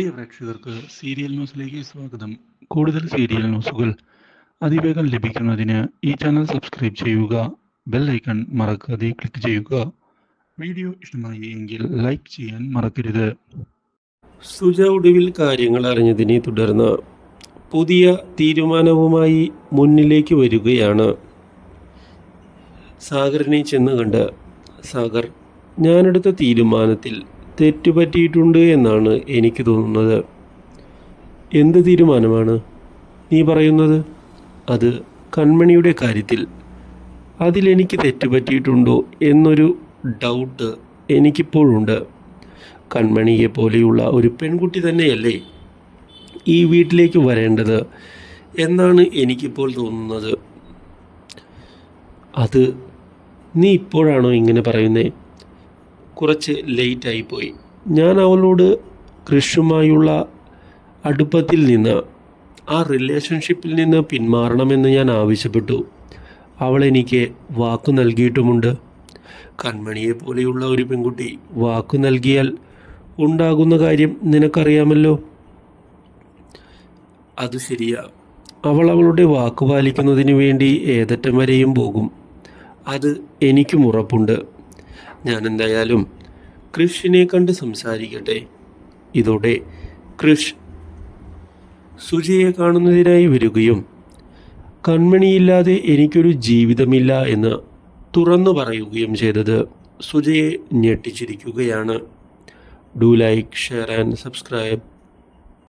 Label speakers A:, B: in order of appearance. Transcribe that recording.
A: പ്രിയ പ്രേക്ഷകർക്ക് സീരിയൽ ന്യൂസിലേക്ക് സ്വാഗതം. കൂടുതൽ സീരിയൽ ന്യൂസുകൾ അതിവേഗം ലഭിക്കുന്നതിന് ഈ ചാനൽ സബ്സ്ക്രൈബ് ചെയ്യുക ബെൽ ഐക്കൺ മറക്കാതെ ക്ലിക്ക് ചെയ്യുക. വീഡിയോ ഇഷ്ടമായി എങ്കിൽ ലൈക്ക് ചെയ്യാൻ മറക്കരുത്.
B: സുജ ഒടുവിൽ കാര്യങ്ങൾ അറിഞ്ഞതിനെ തുടർന്ന് പുതിയ തീരുമാനവുമായി മുന്നിലേക്ക് വരികയാണ്. സാഗറിനെ ചെന്ന് കണ്ട് സാഗർ ഞാനെടുത്ത തീരുമാനത്തിൽ തെറ്റുപറ്റിയിട്ടുണ്ട് എന്നാണ് എനിക്ക് തോന്നുന്നത്. എന്ത് തീരുമാനമാണ് നീ പറയുന്നത്? അത് കൺമണിയുടെ കാര്യത്തിൽ അതിലെനിക്ക് തെറ്റുപറ്റിയിട്ടുണ്ടോ എന്നൊരു ഡൗട്ട് എനിക്കിപ്പോഴുണ്ട്. കൺമണിയെ പോലെയുള്ള ഒരു പെൺകുട്ടി തന്നെയല്ലേ ഈ വീട്ടിലേക്ക് വരേണ്ടത് എന്നാണ് എനിക്കിപ്പോൾ തോന്നുന്നത്. അത് നീ ഇപ്പോഴാണോ ഇങ്ങനെ പറയുന്നേ? കുറച്ച് ലേറ്റായി പോയി. ഞാൻ അവളോട് കൃഷുമായുള്ള അടുപ്പത്തിൽ നിന്ന് ആ റിലേഷൻഷിപ്പിൽ നിന്ന് പിന്മാറണമെന്ന് ഞാൻ ആവശ്യപ്പെട്ടു. അവൾ എനിക്ക് വാക്കു നൽകിയിട്ടുമുണ്ട്. കൺമണിയെ പോലെയുള്ള ഒരു പെൺകുട്ടി വാക്കു നൽകിയാൽ ഉണ്ടാകുന്ന കാര്യം നിനക്കറിയാമല്ലോ? അത് ശരിയാ. അവൾ അവളുടെ വാക്ക് പാലിക്കുന്നതിന് വേണ്ടി ഏതറ്റം വരെയും പോകും. അത് എനിക്കും ഉറപ്പുണ്ട്. ഞാൻ എന്തായാലും കൃഷിനെ കണ്ട് സംസാരിക്കട്ടെ. ഇതോടെ കൃഷ് സുജയെ കാണുന്നതിനായി വരികയും കൺമണിയില്ലാതെ എനിക്കൊരു ജീവിതമില്ല എന്ന് തുറന്നു പറയുകയും ചെയ്തത് സുജയെ ഞെട്ടിച്ചിരിക്കുകയാണ്. Do like share and subscribe.